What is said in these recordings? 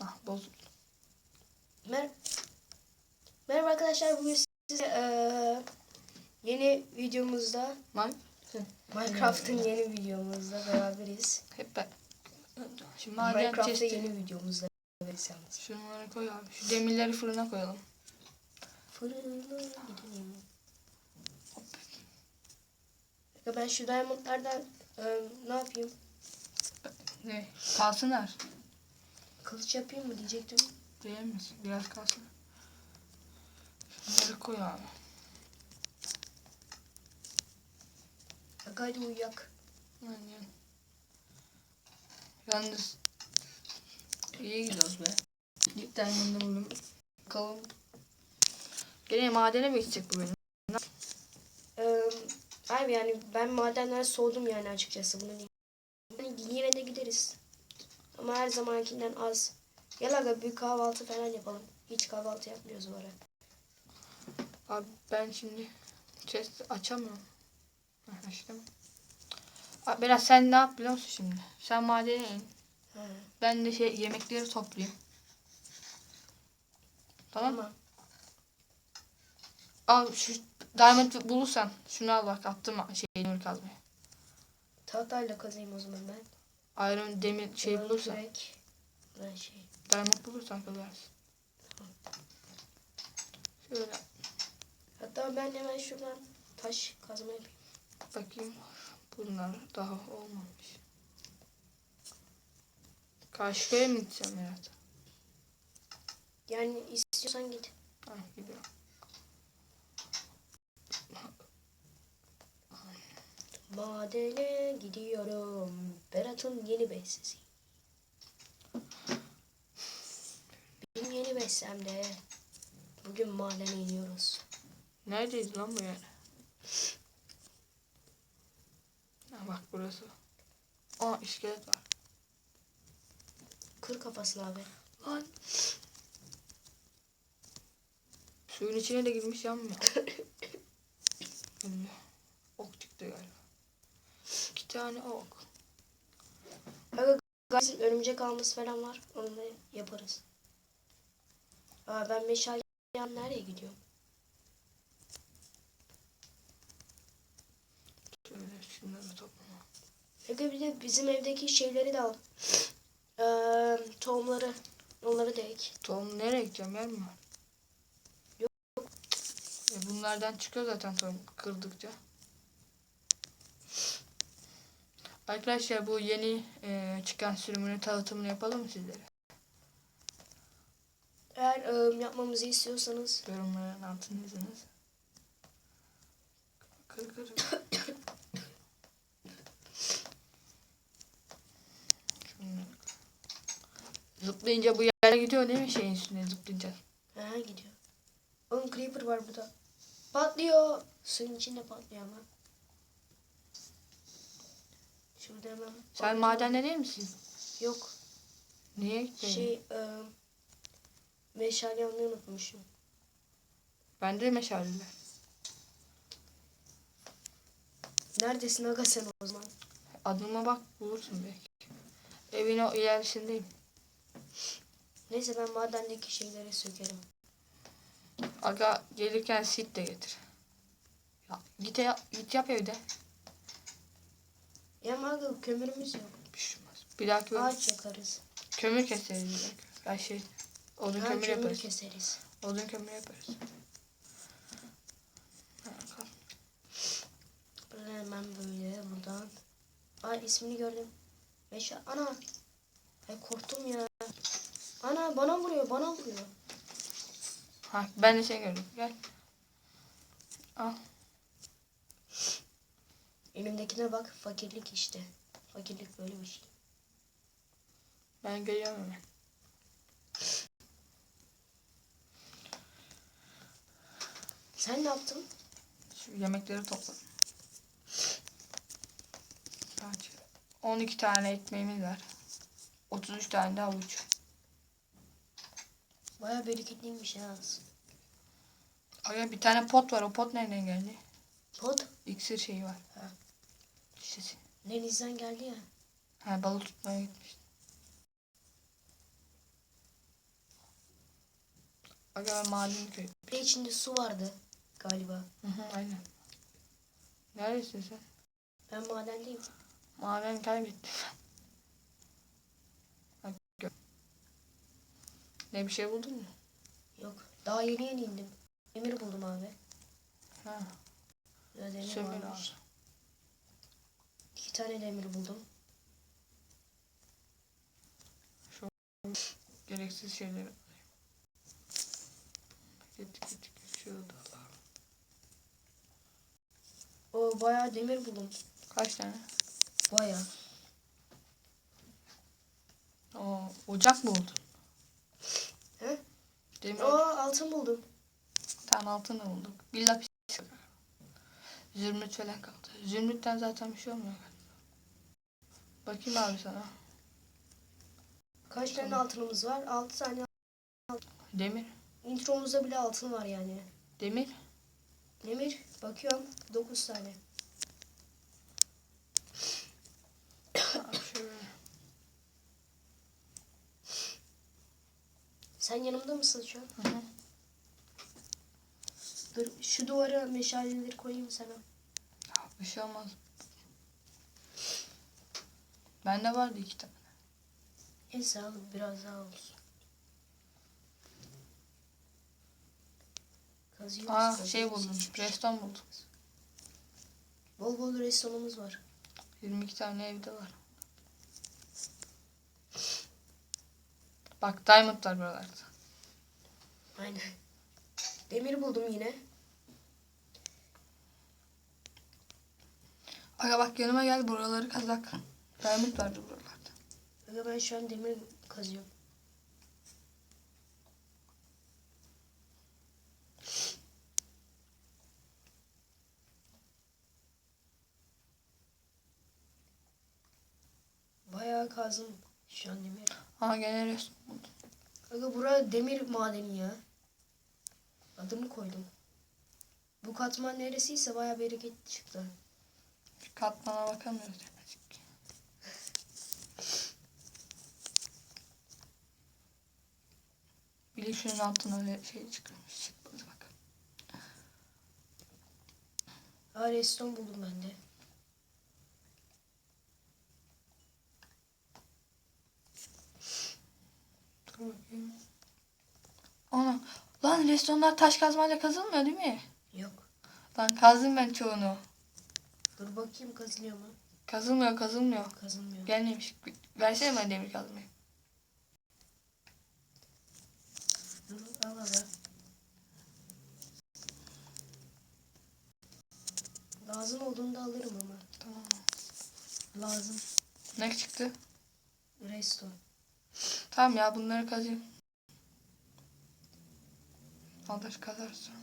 Ah bozuldu. Mer Merhaba arkadaşlar bugün size eee, yeni videomuzda Lan Minecraft'ın yeni videomuzda beraberiz. hep ben. Şimdi Minecraft'ta yeni videomuzda beraberiz yalnız. Şunları koy abi. Şu demirleri fırına koyalım. Fırına gidelim. Ya ben şu diamondlardan eee, ne yapayım? Ne? Kalsınlar. Kılıç yapayım mı diyecektim. Değil misin? Biraz kalsın. Şunları koy abi. Bak hadi uyuyak. Aynen. Yalnız iyi gidiyoruz be. İlk diamond'ı buldum. Bakalım. Gene madene mi gidecek bu bölüm? Eee, abi yani ben madenden soğudum yani açıkçası bunu diyeyim. Yani yine de gideriz. Ama her zamankinden az. Gel aga bir kahvaltı falan yapalım. Hiç kahvaltı yapmıyoruz bu ara. Abi ben şimdi chest açamıyorum. Heh, açtım. Abi Berat sen ne yap biliyor musun şimdi? Sen madene in. Ha, Ben de şey yemekleri toplayayım. Tamam mı? Al şu diamond bulursan şunu al bak attım şey demir kazmaya. Tahtayla kazayım o zaman ben. Iron demir şey bulursan. Ulan şey. Diamond bulursan kazarsın. Şöyle Hatta ben hemen şuradan taş kazma yapayım. bakayım. Bunlar daha olmamış. Karşı köye mi gideceğim Berat? Yani istiyorsan git. Ha gidiyorum. Madene gidiyorum. Berat'ın yeni bestesi. Benim yeni bestemde. Bugün madene iniyoruz. Neredeyiz lan bu yer? Ha bak burası. Aa iskelet var. Kır kafasını abi. Lan. Suyun içine de girmiş yanmıyor. Öyle. ok çıktı galiba. İki tane ok. Gazın örümcek alması falan var. Onu da yaparız. Aa ben meşale nereye gidiyorum? Şunları toplama. Bir de bizim evdeki şeyleri de al. Ee, tohumları. Onları da ek. Tohum nereye gideceğim yer mi var? Yok. E bunlardan çıkıyor zaten tohum kırdıkça. Arkadaşlar bu yeni e, çıkan sürümünün tanıtımını yapalım mı sizlere? Eğer e, yapmamızı istiyorsanız Yorumların altına yazınız. Kır kır. Zıplayınca bu yere gidiyor değil mi şeyin üstüne zıplayınca? ha gidiyor. Oğlum creeper var burada. Patlıyor. Suyun içinde patlıyor ama. Şurada hemen. Sen madende değil misin? Yok. Niye? Şey e, meşale almayı unutmuşum. Bende de meşaleler. Neredesin aga sen o zaman? Adıma bak bulursun belki. Evin o ilerisindeyim. Neyse ben madendeki şeyleri sökerim. Aga gelirken sit de getir. Ya, git, ya, git yap evde. Ya aga kömürümüz yok. Bir şey olmaz. Bir dahaki bölüm Ağaç yakarız. kömür keseriz bir dahaki. Ya şey odun Ha, kömür kömür yaparız. keseriz. Odun kömür yaparız. Ha, kal. Hemen böyle buradan. Ay ismini gördüm. Meşa ana. Ay korktum ya. Ana bana vuruyor bana vuruyor. Ha, ben de şey gördüm. Gel. Al. Elimdekine bak fakirlik işte. Fakirlik böyle bir şey. Ben geliyorum hemen. Sen ne yaptın? Şu yemekleri topla. Kaç? 12 tane ekmeğimiz var. 33 tane de havuç. Baya bereketliymiş ha. Aga bir tane pot var. O pot nereden geldi? Pot. İksir şeyi var. Ha. Şişesi. Denizden geldi ya. Ha balık tutmaya gitmiş. Aga ben maden köy. Bir de içinde su vardı galiba. Hı hı aynen. Neredesin sen? Ben madendeyim. Maden kaybettim. Ne bir şey buldun mu? Yok. Daha yeni yeni indim. Demir buldum abi. Ha. Sömür abi. İki tane demir buldum. Gereksiz şeyleri. Gittik gittik geçiyordu. O bayağı demir buldum. Kaç tane? Bayağı. Oo, ocak mı oldu? He? Demir. Oo altın buldum. Tane altın da bulduk. Bir lapis. Zümrüt falan kaldı. Zümrütten zaten bir şey olmuyor. Bakayım abi sana. Kaç tane altınımız var? Altı tane. Demir. Intromuzda bile altın var yani. Demir. Demir bakıyorum. Dokuz tane. Abi şöyle. Sen yanımda mısın şu an? Hı hı. Dur şu duvara meşaleleri koyayım sana. Bir şey olmaz. Bende vardı iki tane. Neyse al biraz daha olsun. Kazıyoruz, Aa şey buldum. Reston buldum. Bol bol restonumuz var. 22 tane evde var. Bak diamond var buralarda. Aynen. Demir buldum yine. Aga bak yanıma gel buraları kazak. Diamond vardı buralarda. Aga ben şu an demir kazıyorum. Bayağı kazdım şu an demir. Aa gene reston buldum. Aga bura demir madeni ya. Adını koydum. Bu katman neresiyse bayağı bereketli çıktı. Katmana bakamıyoruz. Bir de şunun altına öyle şey çıkmış. Çıkmadı bak. Aa reston buldum ben de. Dur bakayım. Ana. Lan restonlar taş kazmayla kazılmıyor değil mi? Yok. Lan kazdım ben çoğunu. Dur bakayım kazılıyor mu? Kazılmıyor kazılmıyor. Kazılmıyor. Gel neymiş. Versene bana demir kazmayı. Al. Lazım olduğunda alırım ama. Tamam. Lazım. Ne çıktı? Reston. Tamam ya bunları kazayım. Alır kazarsın.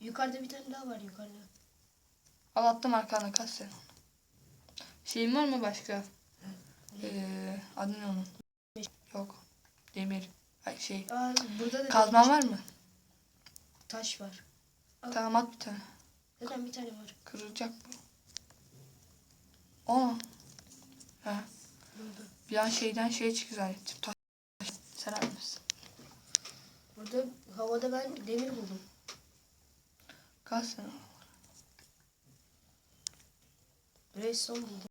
Yukarıda bir tane daha var yukarıda. Al attım arkana kaz sen. Şeyin var mı başka? Ee, adı ne onun? Yok. Demir. Ay şey. Aa burada da Kazman var mı? taş var. Tamam at bir tane. Zaten bir tane var. Kırılacak bu. Aa. Ha. Burada. Bir an şeyden şey çıktı zannettim. Taş. Sen almışsın. Burada havada ben demir buldum. Kaz sen. Redstone buldum.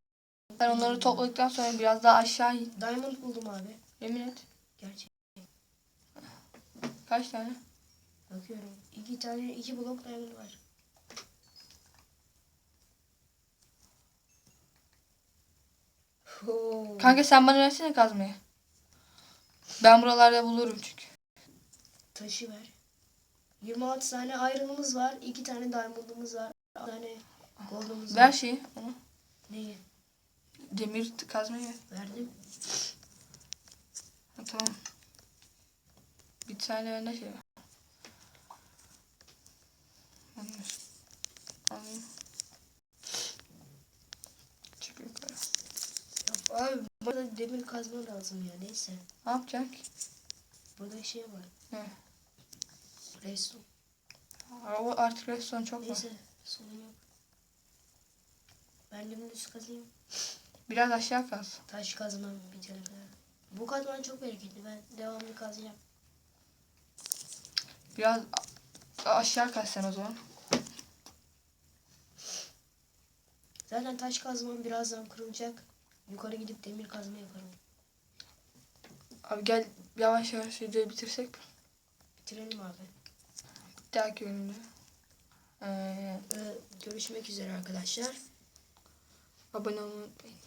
Ben onları topladıktan sonra biraz daha aşağı in. Diamond buldum abi. Yemin et. Gerçi Kaç tane? bakıyorum. İki tane iki blok diamond var. Oo. Kanka sen bana versene kazmayı. Ben buralarda bulurum çünkü. Taşı ver. 26 tane iron'ımız var. 2 tane diamond'ımız var. 6 tane gold'umuz Ver var. şeyi. Onu. Neyi? Demir kazmayı ver. Verdim. Ha, tamam. Bir tane bende şey var. Yanlış. Alayım. Çık yukarı. Ya abi burada demir kazma lazım ya. Neyse. Ne yapacak? Burada şey var. Ne? Redstone. Araba artık restoran çok var. Neyse. Sorun yok. Ben dümdüz kazayım. Biraz aşağı kaz. Taş kazmam bir tane kadar. Bu katman çok bereketli. Ben devamlı kazacağım. Biraz aşağı kaz sen o zaman. Zaten taş kazmam birazdan kırılacak. Yukarı gidip demir kazma yaparım. Abi gel yavaş yavaş videoyu bitirsek. Bitirelim abi. Bir dahaki bölümde. Ee, Ee, görüşmek üzere arkadaşlar. abone olmayı unutmayın.